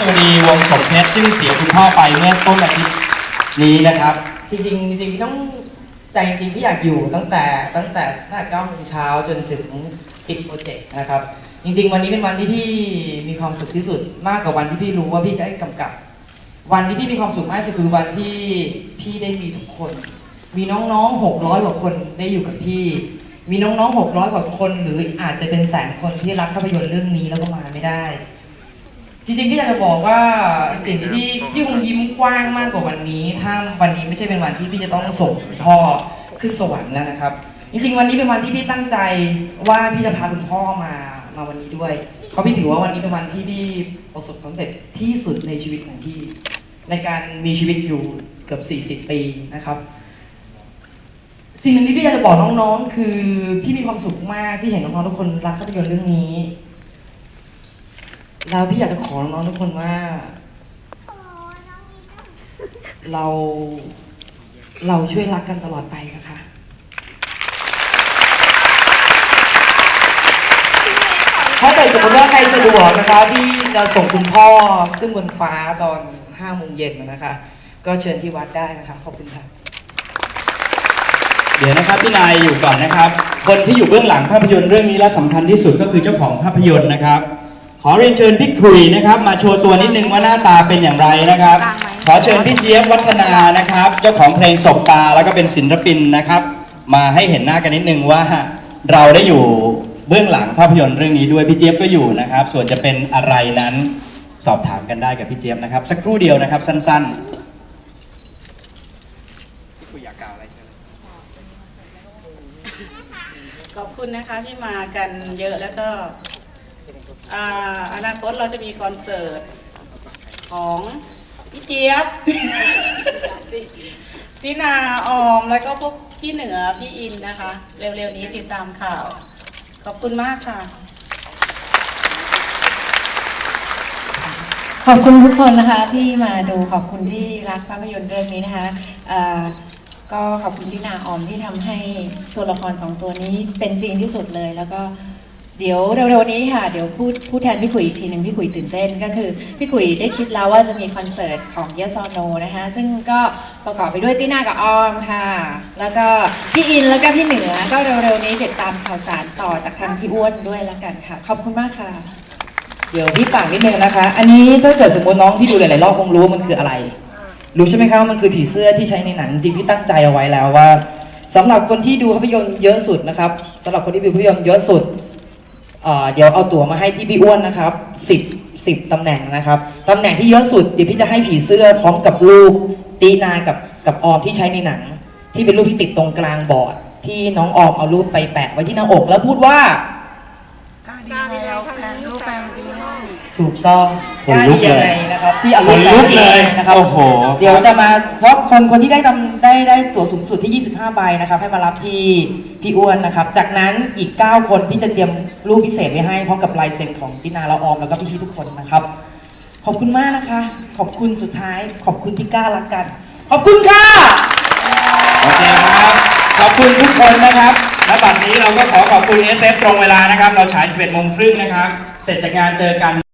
สวัสดีวงสมเพชรซึ่งเสียคุณพ่อไปเมื่อต้นอาทิตย์นี้นะครับ จริงๆจริงๆต้องใจจริงๆพี่อยากอยู่ตั้งแต่ตั้งแต่ตั้งแต่เก้าโมงเช้าจนถึงปิดโปรเจกต์นะครับ จริง ๆ วันนี้เป็นวันที่พี่มีความสุขที่สุดมากกว่าวันที่พี่รู้ว่าพี่ได้กำกับ วันที่พี่มีความสุขมากสุดคือวันที่พี่ได้มีทุกคน มีน้องๆ600กว่าคนได้อยู่กับพี่ มีน้องๆ600กว่าคน หรืออาจจะเป็นแสนคนที่รักภาพยนตร์เรื่องนี้แล้วก็มาไม่ได้ จริงๆพี่อยากจะบอกว่าสิ่งที่พี่พี่คงยิ้มกว้างมากกว่าวันนี้ ถ้าวันนี้ไม่ใช่เป็นวันที่พี่จะต้องส่งคุณพ่อขึ้นสวรรค์แล้วนะครับ จริง ๆ วันนี้เป็นวันที่พี่ตั้งใจว่าพี่จะพาคุณพ่อมามาวันนี้ด้วย เพราะพี่ถือว่าวันนี้เป็นวันที่พี่ประสบความสำเร็จที่สุดในชีวิตของพี่ ในการมีชีวิตอยู่เกือบ40 ปีนะครับสิ่งหนึ่งที่พี่อยากจะบอกน้องๆ คือพี่มีความสุขมากที่เห็นน้องๆทุกคนรักภาพยนตร์เรื่องนี้ แล้วพี่อยากจะขอน้องๆทุกคนว่า เราเราช่วยรักกันตลอดไปนะคะ ถ้าเกิดสมมติว่าใครสะดวกนะคะที่จะส่งคุณพ่อขึ้นบนฟ้าตอน5โมงเย็นนะคะ ก็เชิญที่วัดได้นะคะ ขอบคุณค่ะ เดี๋ยวนะครับพี่นายอยู่ก่อนนะครับ คนที่อยู่เบื้องหลังภาพยนตร์เรื่องนี้และสำคัญที่สุดก็คือเจ้าของภาพยนตร์นะครับ ขอเรียนเชิญพี่ครุยนะครับ มาโชว์ตัวนิดนึงว่าหน้าตาเป็นอย่างไรนะครับ ขอเชิญพี่เจี๊ยบวัฒนานะครับ เจ้าของเพลงศบตาแล้วก็เป็นศิลปินนะครับ มาให้เห็นหน้ากันนิดนึงว่าเราได้อยู่เบื้องหลังภาพยนตร์เรื่องนี้ด้วยพี่เจี๊ยบก็อยู่นะครับ ส่วนจะเป็นอะไรนั้นสอบถามกันได้กับพี่เจี๊ยบนะครับ สักครู่เดียวนะครับสั้นๆพี่คุยอยากกล่าวอะไรเชิญขอบคุณนะคะที่มากันเยอะแล้วก็ อ่าอนาคตเราจะมีคอนเสิร์ตของพี่เจี๊ยบพี่นาออมแล้วก็พวกพี่เหนือพี่อินนะคะ เร็วๆนี้ติดตามข่าว ขอบคุณมากค่ะ ขอบคุณทุกคนนะคะที่มาดูขอบคุณที่รักภาพยนตร์เรื่องนี้นะคะก็ขอบคุณที่นาออมที่ทำให้ตัวละครสองตัวนี้เป็นจริงที่สุดเลยแล้วก็ เดี๋ยวเร็วๆนี้ค่ะ เดี๋ยวพูดพูดแทนพี่ขุยอีกทีหนึ่งพี่ขุยตื่นเต้นก็คือ พี่ขุยได้คิดแล้วว่าจะมีคอนเสิร์ตของ Yes or No นะคะซึ่งก็ประกอบไปด้วยตินากับออมค่ะ แล้วก็พี่อินแล้วก็พี่เหนือ ก็เร็วๆนี้ติดตามข่าวสารต่อจากทางพี่อ้วนด้วยแล้วกันค่ะ ขอบคุณมากค่ะ เดี๋ยวพี่ฝากนิดนึงนะคะ อันนี้ถ้าเกิดสมมติน้องที่ดูหลายๆรอบคงรู้ว่ามันคืออะไร รู้ใช่ไหมคะว่ามันคือผีเสื้อที่ใช้ในหนังจริงพี่ตั้งใจเอาไว้แล้วว่าสำหรับคนที่ดูภาพยนตร์เยอะสุดนะครับสำหรับคนที่ดูภาพยนตร์เยอะสุด เดี๋ยวเอาตั๋วมาให้ที่พี่อ้วนนะครับสิบสิบตำแหน่งนะครับตำแหน่งที่เยอะสุดเดี๋ยวพี่จะให้ผีเสื้อพร้อมกับลูกตีนากับกับออมที่ใช้ในหนัง ที่เป็นรูปที่ติดตรงกลางบอร์ด ที่น้องออมเอารูปไปแปะไว้ที่หน้าอกแล้วพูดว่าถูกต้องขนลูกเลยได้ยังไง นะครับที่เอารูปขนลุกเลยนะครับโอ้โห เดี๋ยวจะมาเพราะคนคนที่ได้ทำได้ได้ตั๋วสูงสุดที่ 25ใบนะครับให้มารับที่พี่อ้วนนะครับ จากนั้นอีก 9 คนพี่จะเตรียมรูปพิเศษไว้ให้พร้อมกับลายเซ็นของพี่นาละออมแล้วก็พี่ๆทุกคนนะครับ ขอบคุณมากนะคะ ขอบคุณสุดท้าย ขอบคุณที่กล้ารักกัน ขอบคุณค่ะ โอเคครับ ขอบคุณทุกคนนะครับ และบัดนี้เราก็ขอขอบคุณ SF ตรงเวลานะครับ เราฉาย 11โมงครึ่งนะครับ เสร็จจากงานเจอกัน